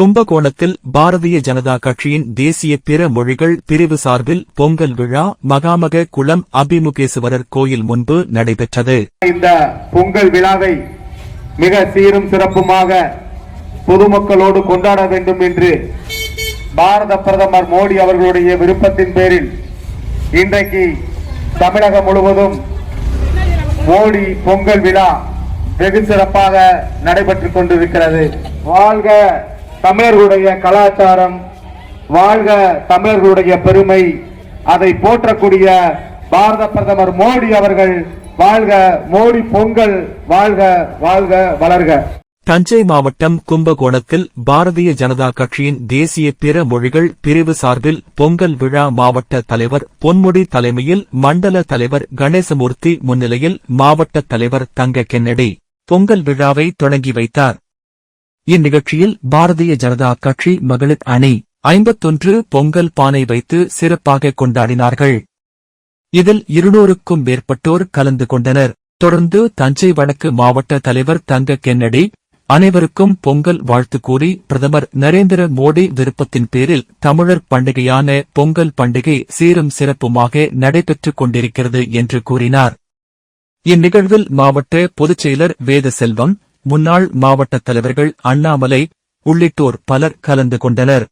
கும்பகோணத்தில் பாரதிய ஜனதா கட்சியின் தேசிய பிற மொழிகள் பிரிவு சார்பில் பொங்கல் விழா மகாமக குளம் அபிமுகேஸ்வரர் கோயில் முன்பு நடைபெற்றது. இந்த பொங்கல் விழாவை மிக சீரும் சிறப்புமாக பொதுமக்களோடு கொண்டாட வேண்டும் என்று பாரத பிரதமர் மோடி அவர்களுடைய விருப்பத்தின் பேரில் இன்றைக்கு தமிழகம் முழுவதும் மோடி பொங்கல் விழா வெகு சிறப்பாக நடைபெற்றுக் கொண்டிருக்கிறது. வாழ்க தமிழர்களுடைய கலாச்சாரம் வாழ்க தமிழர்களுடைய பெருமை அதை போற்றக்கூடிய பாரத பிரதமர் மோடி அவர்கள் வாழ்க மோடி பொங்கல் வாழ்க வாழ்க வளர்க. தஞ்சை மாவட்டம் கும்பகோணத்தில் பாரதிய ஜனதா கட்சியின் தேசிய பிற மொழிகள் பிரிவு சார்பில் பொங்கல் விழா மாவட்ட தலைவர் பொன்முடி தலைமையில் மண்டல தலைவர் கணேசமூர்த்தி முன்னிலையில் மாவட்ட தலைவர் தங்க கென்னடி பொங்கல் விழாவை தொடங்கி வைத்தார். இந்நிகழ்ச்சியில் பாரதிய ஜனதா கட்சி மகளிர் அணி ஐம்பத்தொன்று பொங்கல் பானை வைத்து சிறப்பாக கொண்டாடினார்கள். இதில் இருநூறுக்கும் மேற்பட்டோர் கலந்து கொண்டனர். தொடர்ந்து தஞ்சை வடக்கு மாவட்ட தலைவர் தங்க கென்னடி அனைவருக்கும் பொங்கல் வாழ்த்து கூறி பிரதமர் நரேந்திர மோடி விருப்பத்தின் பேரில் தமிழர் பண்டிகையான பொங்கல் பண்டிகை சீரும் சிறப்புமாக நடைபெற்றுக் கொண்டிருக்கிறது என்று கூறினார். இந்நிகழ்வில் மாவட்ட பொதுச் செயலர் வேதசெல்வம் முன்னாள் மாவட்ட தலைவர்கள் அண்ணாமலை உள்ளிட்டோர் பலர் கலந்து கொண்டனர்.